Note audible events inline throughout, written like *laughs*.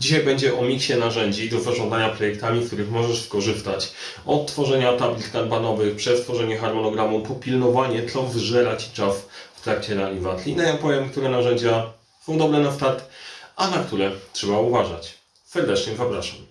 Dzisiaj będzie o miksie narzędzi do zarządzania projektami, z których możesz skorzystać. Od tworzenia tablic kanbanowych, przez tworzenie harmonogramu, po pilnowanie, co zżera Ci czas w trakcie realizacji. No ja powiem, które narzędzia są dobre na start, a na które trzeba uważać. Serdecznie zapraszam.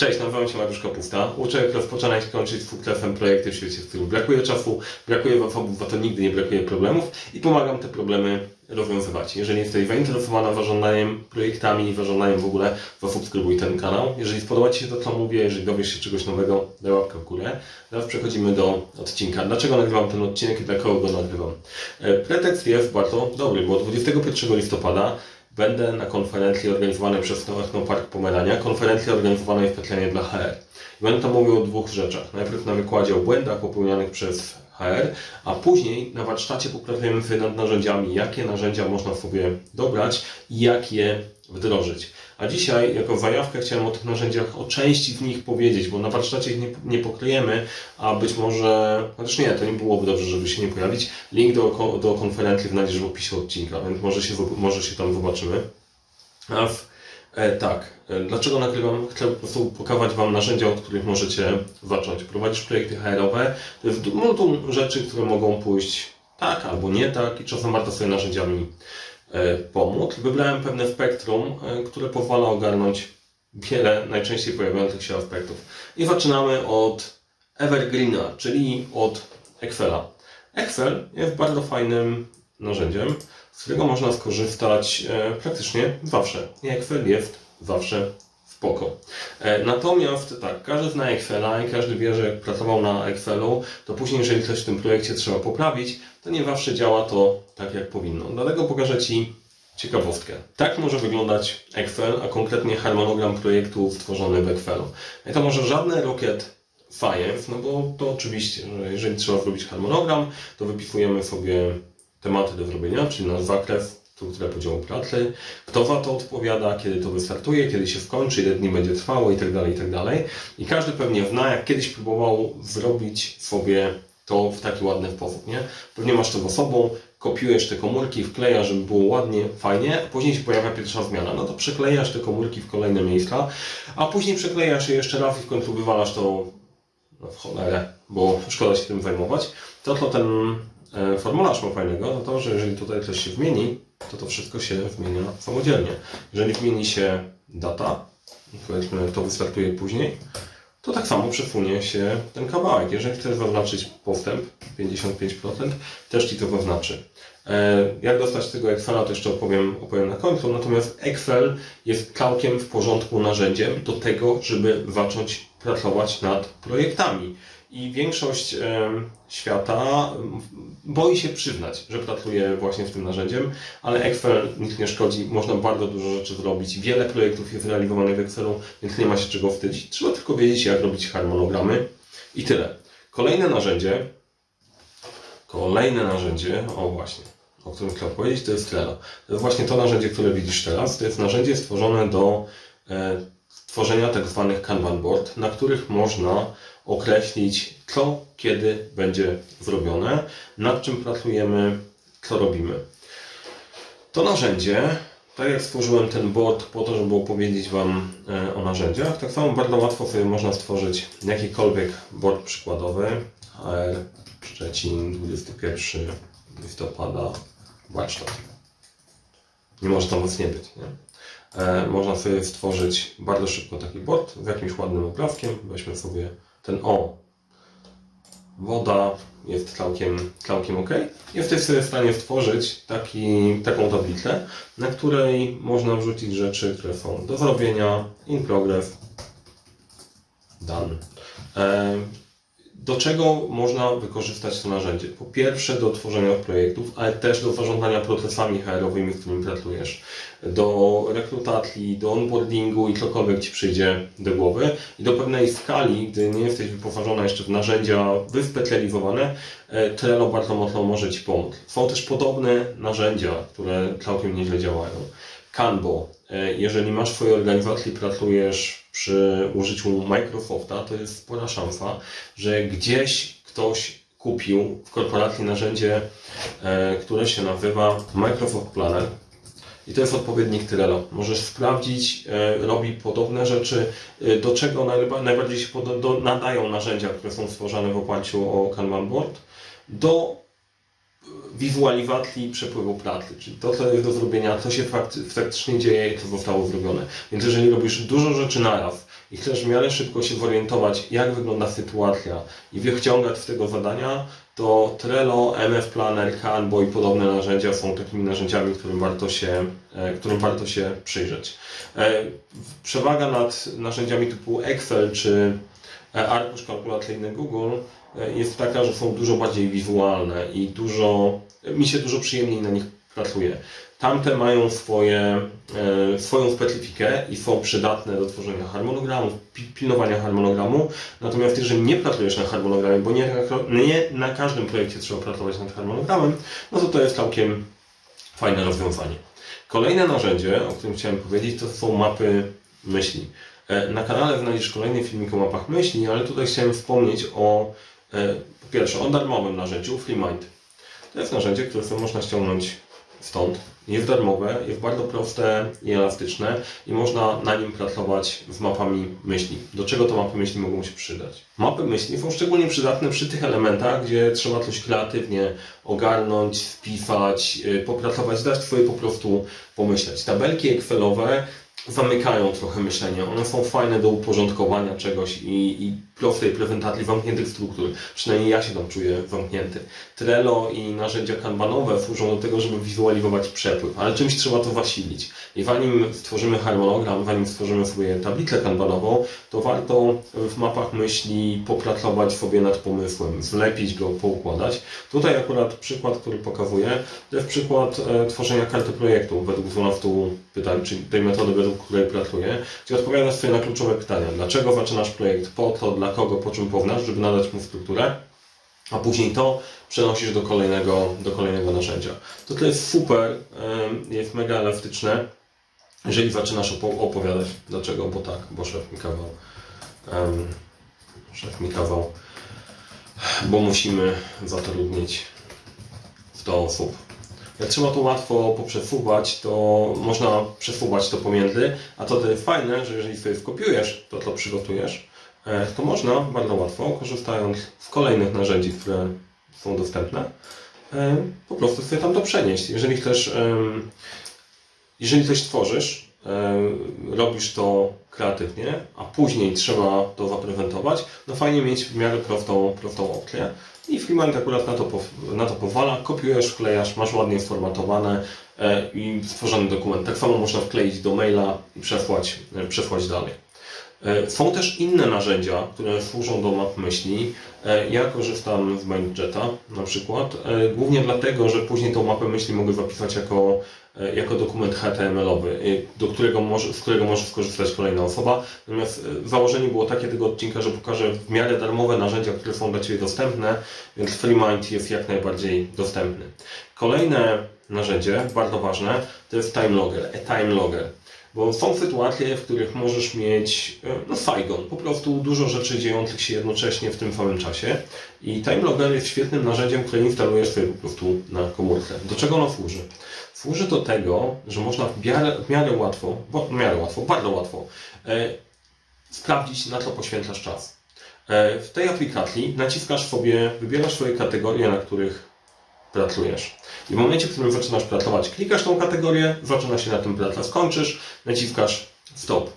Cześć, nazywam się Mariusz Kapusta. Uczę jak rozpoczynać i z fuklefem projekty w świecie, w którym brakuje czasu, brakuje zasobów, za to nigdy nie brakuje problemów i pomagam te problemy rozwiązywać. Jeżeli jesteś zainteresowana zarządzaniem projektami i zarządzaniem w ogóle, zasubskrybuj ten kanał. Jeżeli spodoba Ci się to, co mówię, jeżeli dowiesz się czegoś nowego, daj łapkę w górę. Teraz przechodzimy do odcinka. Dlaczego nagrywam ten odcinek i dla kogo go nagrywam? E, Pretekst jest bardzo dobry, bo 21 listopada Będę na konferencji organizowanej przez Technopark Pomerania, konferencji organizowanej specjalnie dla HR. Będę tam mówił o dwóch rzeczach. Najpierw na wykładzie o błędach popełnianych przez HR, a później na warsztacie popracujemy nad narzędziami, jakie narzędzia można sobie dobrać i jak je wdrożyć. A dzisiaj, jako zajawkę, chciałem o tych narzędziach, o części z nich powiedzieć, bo na warsztacie ich nie, nie pokryjemy, a być może, chociaż nie, to nie byłoby dobrze, żeby się nie pojawić. Link do, do konferencji znajdziesz w opisie odcinka, więc może się, może się tam zobaczymy. A w, e, tak, e, dlaczego nagrywam? Chcę po prostu pokazać Wam narzędzia, od których możecie zacząć. Prowadzisz projekty HR-owe, to jest multum rzeczy, które mogą pójść tak albo nie tak i czasem warto sobie narzędziami pomóc. Wybrałem pewne spektrum, e, które pozwala ogarnąć wiele najczęściej pojawiających się aspektów. I zaczynamy od Evergreena, czyli od Excela. Excel jest bardzo fajnym narzędziem, z którego można skorzystać e, praktycznie zawsze. I Excel jest zawsze spoko. E, natomiast tak, każdy zna Excela i każdy wie, że jak pracował na Excelu, to później, jeżeli coś w tym projekcie trzeba poprawić, to nie zawsze działa to tak, jak powinno. Dlatego pokażę Ci ciekawostkę. Tak może wyglądać Excel, a konkretnie harmonogram projektu stworzony w Excelu. I to może żadne Rocket Science, no bo to oczywiście, że jeżeli trzeba zrobić harmonogram, to wypisujemy sobie tematy do zrobienia, czyli nasz zakres, strukturę podziału pracy, kto za to odpowiada, kiedy to wystartuje, kiedy się skończy, ile dni będzie trwało itd., itd. I każdy pewnie zna, jak kiedyś próbował zrobić sobie to w taki ładny sposób, nie? Pewnie masz to za sobą, kopiujesz te komórki, wklejasz, żeby było ładnie, fajnie, a później się pojawia pierwsza zmiana. No to przeklejasz te komórki w kolejne miejsca, a później przeklejasz je jeszcze raz i w końcu wywalasz to no w cholerę, bo szkoda się tym zajmować. To, co ten e, formularz ma fajnego, to to, że jeżeli tutaj coś się zmieni, to to wszystko się zmienia samodzielnie. Jeżeli zmieni się data, powiedzmy to wystartuje później, to tak samo przesunie się ten kawałek. Jeżeli chcesz zaznaczyć postęp 55%, też Ci to zaznaczy. E, Jak dostać tego Excela, to jeszcze opowiem, opowiem na końcu. Natomiast Excel jest całkiem w porządku narzędziem do tego, żeby zacząć pracować nad projektami. I większość świata boi się przyznać, że pracuje właśnie z tym narzędziem, ale Excel nic nie szkodzi, można bardzo dużo rzeczy zrobić. Wiele projektów jest realizowanych w Excelu, więc nie ma się czego wstydzić. Trzeba tylko wiedzieć, jak robić harmonogramy i tyle. Kolejne narzędzie, kolejne narzędzie, o właśnie, o którym chciałem powiedzieć, to jest Trello. To jest właśnie to narzędzie, które widzisz teraz. To jest narzędzie stworzone do e, tworzenia tak zwanych Kanban board, na których można określić, co kiedy będzie zrobione, nad czym pracujemy, co robimy. To narzędzie, tak jak stworzyłem ten board po to, żeby opowiedzieć Wam e, o narzędziach, tak samo bardzo łatwo sobie można stworzyć jakikolwiek board przykładowy. HR Szczecin 21 listopada warsztat. Nie może tam nic nie być. Nie? E, można sobie stworzyć bardzo szybko taki board z jakimś ładnym obrazkiem. Weźmy sobie ten O. Woda jest całkiem, całkiem ok. Jesteś sobie w stanie stworzyć taki, taką tablicę, na której można wrzucić rzeczy, które są do zrobienia, in progress, done. E, do czego można wykorzystać to narzędzie? Po pierwsze do tworzenia projektów, ale też do zarządzania procesami HR-owymi, którymi pracujesz, do rekrutacji, do onboardingu i cokolwiek Ci przyjdzie do głowy. I do pewnej skali, gdy nie jesteś wyposażona jeszcze w narzędzia wyspecjalizowane, e, Trello bardzo mocno może Ci pomóc. Są też podobne narzędzia, które całkiem nieźle działają. Canbo. E, Jeżeli masz w swojej organizacji, pracujesz przy użyciu Microsofta, to jest spora szansa, że gdzieś ktoś kupił w korporacji narzędzie, e, które się nazywa Microsoft Planner. I to jest odpowiednik Trello. Możesz sprawdzić, e, robi podobne rzeczy, do czego najba- najbardziej się nadają narzędzia, które są stworzone w oparciu o Kanban Board, do wizualizacji przepływu pracy, czyli to, co jest do zrobienia, co się fakty- faktycznie dzieje i co zostało zrobione. Więc jeżeli robisz dużo rzeczy naraz i chcesz w miarę szybko się zorientować, jak wygląda sytuacja i wyciągać z tego zadania, to Trello, MF Planner, Kanbo i podobne narzędzia są takimi narzędziami, którym warto się, e, którym warto się przyjrzeć. E, Przewaga nad narzędziami typu Excel czy arkusz kalkulacyjny Google e, jest taka, że są dużo bardziej wizualne i dużo, mi się dużo przyjemniej na nich pracuje. Tamte mają swoje, e, swoją specyfikę i są przydatne do tworzenia harmonogramu, pi- pilnowania harmonogramu. Natomiast jeżeli nie pracujesz na harmonogramie, bo nie, nie na każdym projekcie trzeba pracować nad harmonogramem, no to to jest całkiem fajne rozwiązanie. Kolejne narzędzie, o którym chciałem powiedzieć, to są mapy myśli. E, Na kanale znajdziesz kolejny filmik o mapach myśli, ale tutaj chciałem wspomnieć o, e, po pierwsze, o darmowym narzędziu FreeMind. To jest narzędzie, które sobie można ściągnąć stąd. Jest darmowe, jest bardzo proste i elastyczne i można na nim pracować z mapami myśli. Do czego to mapy myśli mogą się przydać? Mapy myśli są szczególnie przydatne przy tych elementach, gdzie trzeba coś kreatywnie ogarnąć, spisać, yy, popracować, dać sobie po prostu pomyśleć. Tabelki Excelowe zamykają trochę myślenie. One są fajne do uporządkowania czegoś i, i prostej prezentacji zamkniętych struktur. Przynajmniej ja się tam czuję zamknięty. Trello i narzędzia kanbanowe służą do tego, żeby wizualizować przepływ, ale czymś trzeba to zasilić. I zanim stworzymy harmonogram, zanim stworzymy sobie tablicę kanbanową, to warto w mapach myśli popracować sobie nad pomysłem, zlepić go, poukładać. Tutaj akurat przykład, który pokazuję, to jest przykład e, tworzenia karty projektu według 12 pytań, czyli tej metody, według której pracuję, gdzie odpowiadasz sobie na kluczowe pytania. Dlaczego zaczynasz projekt, po co, dla kogo, po czym pownasz, żeby nadać mu strukturę, a później to przenosisz do kolejnego, do kolejnego narzędzia. To to jest super, jest mega elastyczne, jeżeli zaczynasz opo- opowiadać. Dlaczego? Bo tak, bo szef mi kawał. em, szef mi kawał. Bo musimy zatrudnić 100 osób. Jak trzeba to łatwo poprzesuwać, to można przesuwać to pomiędzy, a to, to jest fajne, że jeżeli sobie skopiujesz to, co przygotujesz, e, to można bardzo łatwo, korzystając z kolejnych narzędzi, które są dostępne, e, po prostu sobie tam to przenieść. Jeżeli chcesz, jeżeli coś tworzysz, robisz to kreatywnie, a później trzeba to zaprezentować, no fajnie mieć w miarę prostą, prostą opcję. I Freeman akurat na to, na to pozwala. Kopiujesz, wklejasz, masz ładnie sformatowane e, i stworzony dokument. Tak samo można wkleić do maila i przesłać, e, przesłać dalej. E, Są też inne narzędzia, które służą do map myśli. Ja korzystam z MindJeta na przykład, głównie dlatego, że później tą mapę myśli mogę zapisać jako, jako dokument HTML-owy, e, do którego może, z którego może skorzystać kolejna osoba. Natomiast e, założenie było takie tego odcinka, że pokażę w miarę darmowe narzędzia, które są dla Ciebie dostępne, więc FreeMind jest jak najbardziej dostępny. Kolejne narzędzie, bardzo ważne, to jest Time Logger, e-Time Logger. Bo są sytuacje, w których możesz mieć e, no, Saigon, po prostu dużo rzeczy dziejących się jednocześnie w tym samym czasie. I Time Logger jest świetnym narzędziem, które instalujesz sobie po prostu na komórce. Do czego ono służy? Służy do tego, że można w miarę, w miarę łatwo, bo, w miarę łatwo, bardzo łatwo, e, sprawdzić, na co poświęcasz czas. E, w tej aplikacji naciskasz sobie, wybierasz swoje kategorie, na których pracujesz. I w momencie, w którym zaczynasz pracować, klikasz tą kategorię, zaczyna się na tym praca, skończysz, naciskasz stop.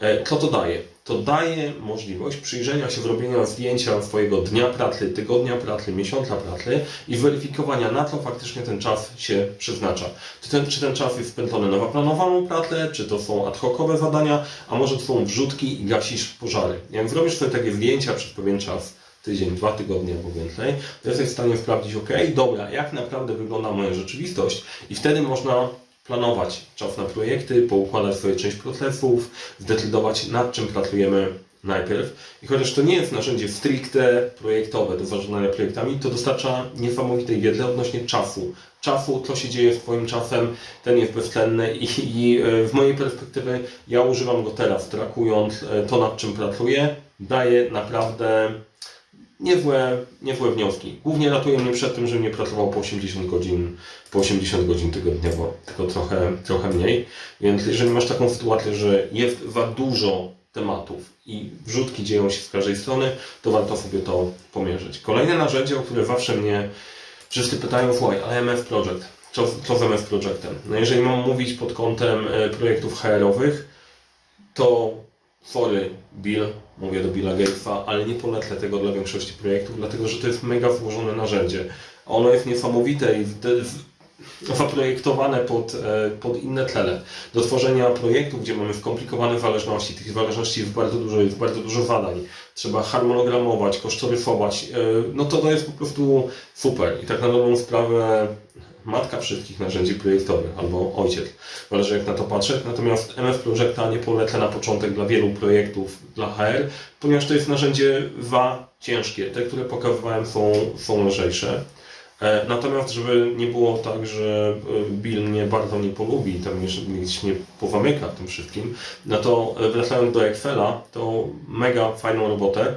E, Co to daje? To daje możliwość przyjrzenia się, zrobienia zdjęcia swojego dnia pracy, tygodnia pracy, miesiąca pracy i weryfikowania, na co faktycznie ten czas się przeznacza. Czy ten, czy ten czas jest spędzony na zaplanowaną pracę, czy to są ad hocowe zadania, a może to są wrzutki i gasisz pożary. Jak zrobisz sobie takie zdjęcia przez pewien czas, tydzień, dwa tygodnie albo więcej, to jesteś w stanie sprawdzić, ok, dobra, jak naprawdę wygląda moja rzeczywistość i wtedy można planować czas na projekty, poukładać swoje część procesów, zdecydować nad czym pracujemy najpierw. I chociaż to nie jest narzędzie stricte projektowe do zarządzania projektami, to dostarcza niesamowitej wiedzy odnośnie czasu. Czasu, co się dzieje z Twoim czasem, ten jest bezcenny i, i e, z mojej perspektywy ja używam go teraz, trakując e, to nad czym pracuję. Daje naprawdę niezłe, niezłe wnioski. Głównie ratuje mnie przed tym, że nie pracował po 80 godzin, po 80 godzin tygodniowo, tylko trochę, trochę mniej. Więc jeżeli masz taką sytuację, że jest za dużo tematów i wrzutki dzieją się z każdej strony, to warto sobie to pomierzyć. Kolejne narzędzie, o które zawsze mnie wszyscy pytają, słuchaj, ale MF Project, co, co z MF Projectem? No jeżeli mam mówić pod kątem e, projektów HR-owych, to sorry Bill, mówię do Billa Gatesa, ale nie polecę tego dla większości projektów, dlatego że to jest mega złożone narzędzie. Ono jest niesamowite i zaprojektowane pod, e, pod inne cele. Do tworzenia projektów, gdzie mamy skomplikowane zależności, tych zależności jest bardzo dużo, jest bardzo dużo zadań. Trzeba harmonogramować, kosztorysować, e, no to to jest po prostu super. I tak na dobrą sprawę matka wszystkich narzędzi projektowych, albo ojciec, zależy jak na to patrzeć. Natomiast MF Projecta nie polecę na początek dla wielu projektów dla HR, ponieważ to jest narzędzie za ciężkie. Te, które pokazywałem są, są lżejsze. E, Natomiast, żeby nie było tak, że e, Bill mnie bardzo nie polubi i tam gdzieś mnie powamyka tym wszystkim, no to e, wracając do Excela, to mega fajną robotę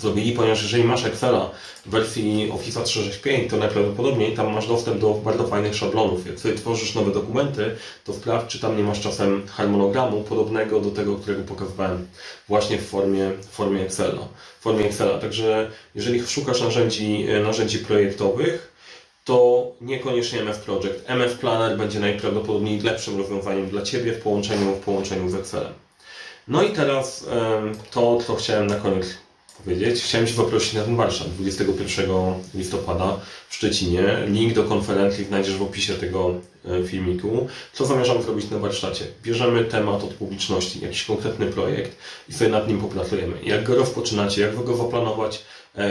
zrobili, ponieważ jeżeli masz Excela w wersji Office 365, to najprawdopodobniej tam masz dostęp do bardzo fajnych szablonów. Jak sobie tworzysz nowe dokumenty, to sprawdź, czy tam nie masz czasem harmonogramu podobnego do tego, którego pokazywałem właśnie w formie, w formie Excela. W formie Excela. Także jeżeli szukasz narzędzi, e, narzędzi projektowych, to niekoniecznie MF Project. MF Planner będzie najprawdopodobniej lepszym rozwiązaniem dla Ciebie w połączeniu, w połączeniu z Excelem. No i teraz to, co chciałem na koniec powiedzieć. Chciałem Cię zaprosić na ten warsztat 21 listopada w Szczecinie. Link do konferencji znajdziesz w opisie tego e, filmiku. Co zamierzam zrobić na warsztacie? Bierzemy temat od publiczności, jakiś konkretny projekt i sobie nad nim popracujemy. Jak go rozpoczynacie, jak go zaplanować,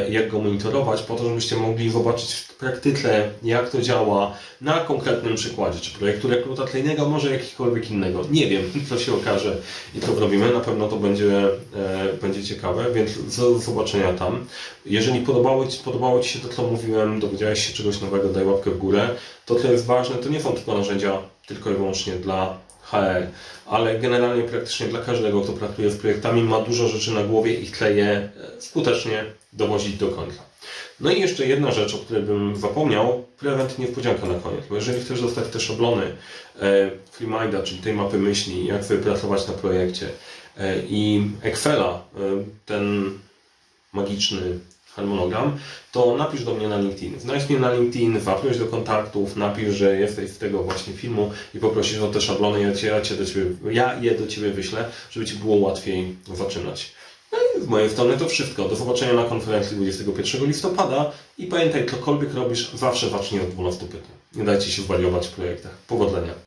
jak go monitorować, po to, żebyście mogli zobaczyć w praktyce, jak to działa na konkretnym przykładzie, czy projektu rekrutacyjnego, może jakiegokolwiek innego. Nie wiem, *laughs* co się okaże i co robimy. Na pewno to będzie, e, będzie ciekawe, więc do zobaczenia tam. Jeżeli podobało Ci, podobało Ci się to, co mówiłem, dowiedziałeś się czegoś nowego, daj łapkę w górę. To, co jest ważne, to nie są tylko narzędzia tylko i wyłącznie dla HR, ale generalnie praktycznie dla każdego, kto pracuje z projektami, ma dużo rzeczy na głowie i chce je e, skutecznie dowozić do końca. No i jeszcze jedna rzecz, o której bym zapomniał, prezent niespodzianka na koniec, bo jeżeli chcesz dostać te szablony e, FreeMinda, czyli tej mapy myśli, jak sobie pracować na projekcie e, i Excela, e, ten magiczny harmonogram, to napisz do mnie na LinkedIn. Znajdź mnie na LinkedIn, zaproś do kontaktów, napisz, że jesteś z tego właśnie filmu i poprosisz o te szablony, ja, cię, ja, cię do ciebie, ja je do Ciebie wyślę, żeby Ci było łatwiej zaczynać. No i z mojej strony to wszystko. Do zobaczenia na konferencji 21 listopada i pamiętaj, cokolwiek robisz, zawsze zacznij od 12 pytań. Nie dajcie się zwariować w projektach. Powodzenia.